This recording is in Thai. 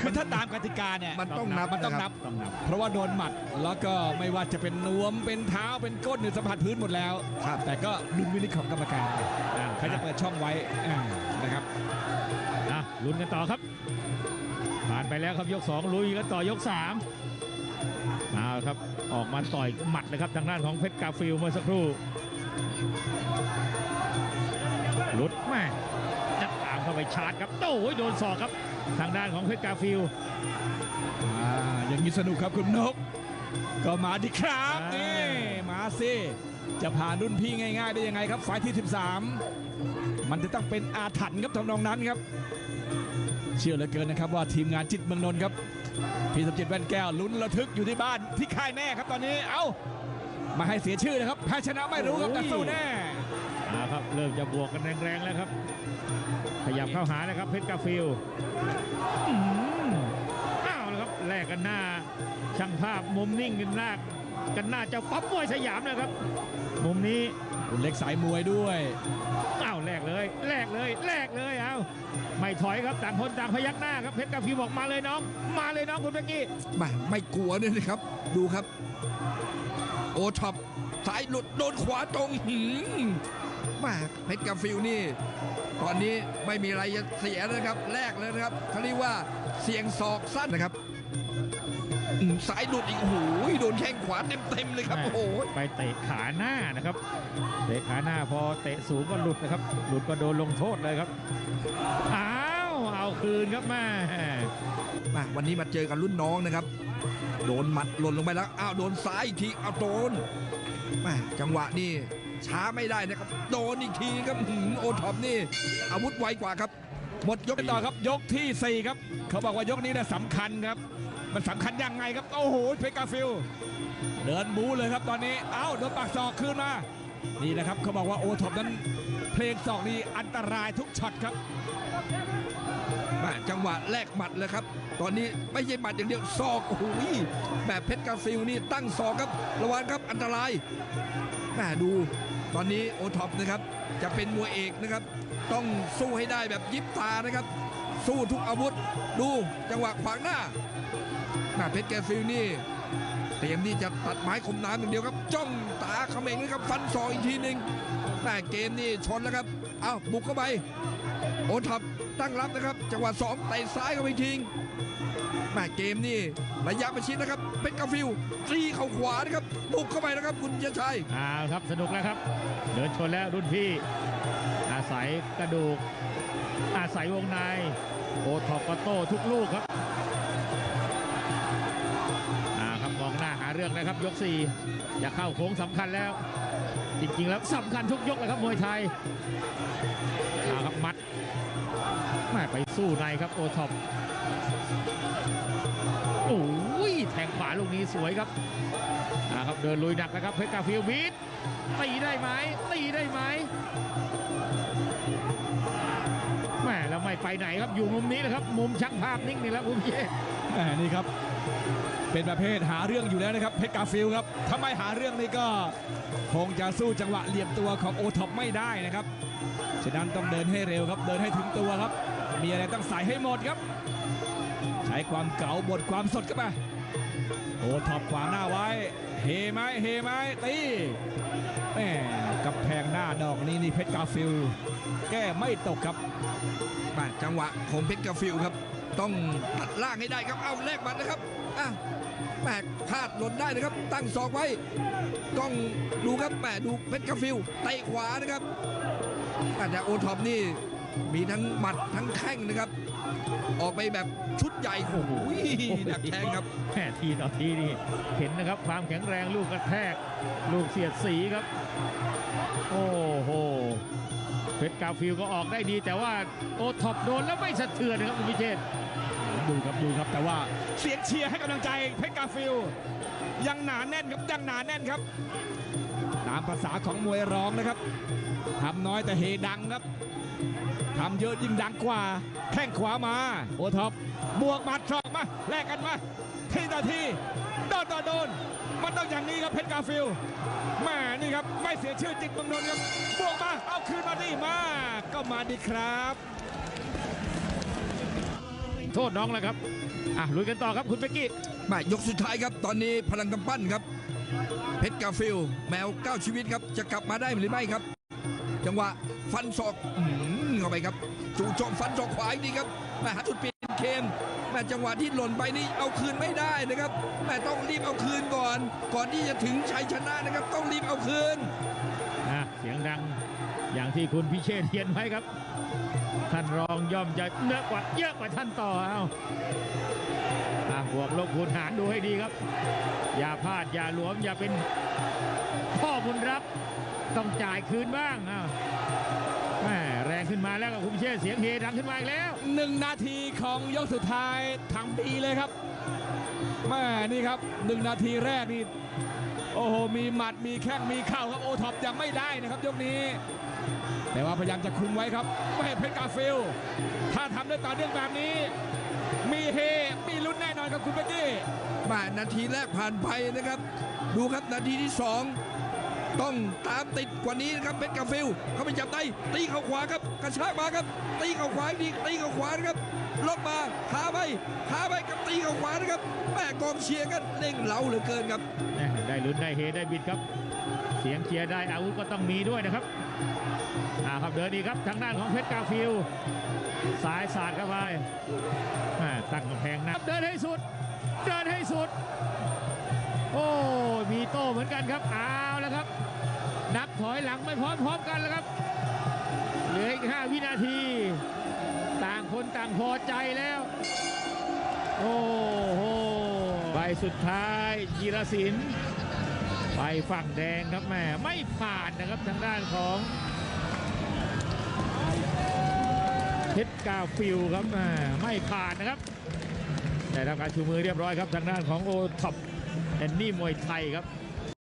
คือถ้าตามกติกาเนี่ยมันต้องนับมันต้องะคนัรับบต้องนับ เพราะว่าโดนหมัดแล้วก็ไม่ว่าจะเป็นนวมเป็นเท้าเป็นก้นหรือสัมผัสพื้นหมดแล้ว ครับแต่ก็ดุลวินิจของกรรมการอ่าใครจะเปิดช่องไว้อ่านะครับอะลุ้นกันต่อครับ ผ่านไปแล้วครับยก 2 ลุยกันต่อยก3เอาครับออกมาต่อยหมัดนะครับทางด้านของเพชรกาฟิลเมื่อสักครู่หลุดแม่จะตามเข้าไปชาร์จครับโอ้ยโดนศอกครับ ทางด้านของเพชรกาฟิลอ่าอย่างนี้สนุกครับคุณนก ก็มาดิครับอ่านี่นี่มาสิจะผ่านรุ่นพี่ง่าย ๆ ได้ยังไงครับไฟล์ที่ 13 มันจะต้องเป็นอาถรรพ์ครับทำนองนั้นครับ เชื่อเหลือเกินนะครับว่าทีมงานจิตเมืองนนท์ครับพี่สมจิตแว่นแก้วลุ้นระทึกอยู่ที่บ้านที่ค่ายแน่ครับตอนนี้เอ้ามาให้เสียชื่อนะครับแพ้ชนะไม่รู้ครับแต่สู้แน่ เริ่มจะบวกกันแรงๆแล้วครับ ขยับเข้าหานะครับเพชรกาฟิลอ้าวแล้วครับแลกกันหน้า ช่างภาพมุมนิ่งกันหน้ากันหน้าเจ้าป๊อปมวยสยามนะครับ มุมนี้คุณเล็กสายมวยด้วยอ้าวแลกเลยแลกเลยแลกเลยเอาไม่ถอยครับต่างคนต่างพยักหน้าครับเพชรกาฟิลบอกมาเลยน้อง มาเลยน้องคุณเมื่อกี้แหม่ไม่กลัวเนี่ยนะครับ ดูครับ โอท็อปสายหลุดโดนขวาตรงหืมแหม่เพชรกาฟิลนี่ ตอนนี้ไม่มีอะไรจะเสียนะครับแรกเลยนะครับเขาเรียกว่าเสียงศอกสั้นนะครับอืมสายหลุดอีกโอ้โหโดนแข้งขวาเต็มๆเลยครับแม่โอ้โหไปเตะขาหน้านะครับเตะขาหน้าพอเตะสูงก็หลุดนะครับ หลุดก็โดนลงโทษเลยครับอ้าว เอาคืนครับแม่มาวันนี้มาเจอกันรุ่นน้องนะครับ โดนหมัดหล่นลงไปแล้วอ้าวโดนซ้ายอีกทีเอาโดนแม่จังหวะนี่ช้าไม่ได้นะครับ โดนอีกทีครับหืมโอท็อปนี่ อาวุธไวกว่าครับ หมดยกไปต่อครับ ยกที่ 4 ครับ เขาบอกว่ายกนี้เนี่ยสำคัญครับ มันสำคัญยังไงครับ โอ้โหเพชรกาฟิลเดินบูเลยครับตอนนี้ เอ้าโดนปากศอกคืนมา นี่นะครับเขาบอกว่าโอท็อปนั้นเพลงศอกนี่อันตรายทุกช็อตครับแม่จั งหวะแลกหมัดเลยครับ ตอนนี้ไม่ใช่หมัดอย่างเดียวศอกโอ้โหแบบเพชรกาฟิลนี่ตั้งศอกครับ ระวังครับอันตรายแม่ดู ตอนนี้โอท็อปนะครับ จะเป็นมวยเอกนะครับ ต้องสู้ให้ได้แบบยิบตานะครับ สู้ทุกอาวุธ ดูจังหวะขวางหน้าแม่เพชรแกฟิลนี่เตรียมที่จะตัดไม้คมน้ำอย่างเดียวครับ จ้องตาเขม็งนะครับฟันศอกอีกทีหนึ่งแต่เกมนี่ชนแล้วครับเอาบุกเข้าไปโอท็อปตั้งรับนะครับ จังหวะสองเตะซ้ายเข้าไปทิ้งแม่เกมนี่ระยะประชิดนะครับเป็นกาฟิลตีเข่าขวานะครับบุกเข้าไปนะครับ คุณยชัยเอาครับสนุกแล้วครับ เดินชนแล้วรุ่นพี่ ศัยกระดูก อาศัยวงใน โอทอปกโต้ทุกลูกครับอ่าครับกองหน้าหาเรื่องนะครับ ยก4จะเข้าโค้งสำคัญแล้ว จริงๆแล้วสำคัญทุกยกเลยครับมวยไทยอาครับมัดแม่ไปสู้ในครับโอท็อปโอ้ยแทงขวาลูกนี้สวยครับอ่าครับเดินลุยหนักนะครับเพชรกาฟิลบีด ตีได้ไหมตีได้ไหมแม่แล้วไม่ไปไหนครับอยู่มุมนี้นะครับ มุมช่างภาพนิ่งนี่แหล้วคุณเย่แหมนี่ครับ เป็นประเภทหาเรื่องอยู่แล้วนะครับเพชรกาฟิลครับถ้าไม่หาเรื่องนี่ก็ คงจะสู้จังหวะเหลี่ยมตัวของโอท็อปไม่ได้นะครับฉะนั้นต้องเดินให้เร็วครับ เดินให้ถึงตัวครับ มีอะไรต้องใส่ให้หมดครับ ใช้ความเก๋าบดความสดเข้าไป โอท็อปขวางหน้าไว้ เฮไหมเฮไหมตีแหมกับแพงหน้าดอกนี้นี่เพชรกาฟิลแก้ไม่ตกครับมาจังหวะของเพชรกาฟิลครับ ต้องตัดล่างให้ได้ครับเอาแลกหมัดนะครับอะแม่พลาดหล่นได้นะครับ ตั้งศอกไว้ ต้องดูครับแม่ดูเพชรกาฟิลเตะขวานะครับอะแต่โอท็อปนี่ มีทั้งหมัดทั้งแข้งนะครับ ออกไปแบบชุดใหญ่โอ้โหหนักแทงครับแม่ทีต่อทีนี่เห็นนะครับ ความแข็งแรงลูกกระแทก ลูกเสียดสีครับ โอ้โหเพชรกาฟิลก็ออกได้ดี แต่ว่าโอท็อปโดนแล้วไม่สะเทือนนะครับคุณพิเชษฐ์ดูครับดูครับแต่ว่าเสียงเชียร์ให้กำลังใจเพชรกาฟิลยังหนาแน่นครับยังหนาแน่นครับตามภาษาของมวยร้องนะครับทำน้อยแต่เฮดังครับทำเยอะยิ่งดังกว่า แข้งขวามา โอท็อปบวกหมัดศอกมา แลกกันมา ทีต่อที โดนต่อโดน มันต้องอย่างนี้ครับเพชรกาฟิลแมานี่ครับ ไม่เสียชื่อจิตเมืองนนท์ครับบวกมา เอาคืนมาดิมา ก็มาดีครับ โทษน้องแล้วครับ อะลุยกันต่อครับคุณเป๊กกี้มายกสุดท้ายครับ ตอนนี้พลังกำปั้นครับ เพชรกาฟิลแมวเก้าชีวิตครับ จะกลับมาได้หรือไม่ครับ จังหวะฟันศอกอื้อหือเข้าไปครับ จู่โจมฟันศอกขวาอีกทีครับแม่หาจุดเปลี่ยนเกมแม่จังหวะที่หล่นไปนี่เอาคืนไม่ได้นะครับแม่ต้องรีบเอาคืนก่อน ก่อนที่จะถึงชัยชนะนะครับ ต้องรีบเอาคืนนะเสียงดัง อย่างที่คุณพิเชษเขียนไว้ครับ ท่านรองย่อมจะเนื้อกว่าเยอะกว่าท่านต่อเอาอะบวกลบคูณหารดูให้ดีครับ อย่าพลาดอย่าหลวมอย่าเป็นพ่อบุญรับต้องจ่ายคืนบ้างอ้าวแม่แรงขึ้นมาแล้วกับคุณเชษเสียงเฮดังขึ้นมาอีกแล้วหนึ่งนาทีของยกสุดท้ายทั้งปีเลยครับแม่นี่ครับหนึ่งนาทีแรกนี่โอ้โห มีหมัดมีแข้งมีเข่าครับโอท็อปยังไม่ได้นะครับยกนี้ แต่ว่าพยายามจะคุมไว้ครับไม่ให้เพชรกาฟิลถ้าทำได้ต่อเนื่องแบบนี้ มีเฮมีลุ้นแน่นอนครับคุณเบกกี้มานาทีแรกผ่านไปนะครับ ดูครับนาทีที่สองต้องตามติดกว่านี้นะครับเพชรกาฟิลเขาไปจับได้ตีเข่าขวาครับกระชากมาครับ ตีเข่าขวาอีกทีตีเข่าขวานะครับลดมาหาไปหาไปกับตีเข่าขวานะครับแม่กองเชียร์กันเร่งเร้าเหลือเกินครับแม่ได้ลุ้นได้เฮได้บิดครับ เสียงเชียร์ได้อาวุธก็ต้องมีด้วยนะครับ อ่าครับเดินดีครับทางด้านของเพชรกาฟิลสายสาดเข้าไปตั้งกำแพงนักเดินให้สุด เดินให้สุด โอ้ มีโต้เหมือนกันครับเอาแล้วครับ นับถอยหลังไม่พร้อมๆกันแล้วครับ เหลืออีก 5 วินาที ต่างคนต่างพอใจแล้ว โอ้โหใบสุดท้ายจีรศิลป์ ไปฝั่งแดงครับแม่ไม่ผ่านนะครับทางด้านของเพชรกาฟิลครับแม่ไม่ผ่านนะครับ แต่ทำการชูมือเรียบร้อยครับทางด้านของโอท็อปแอนนี่มวยไทยครับ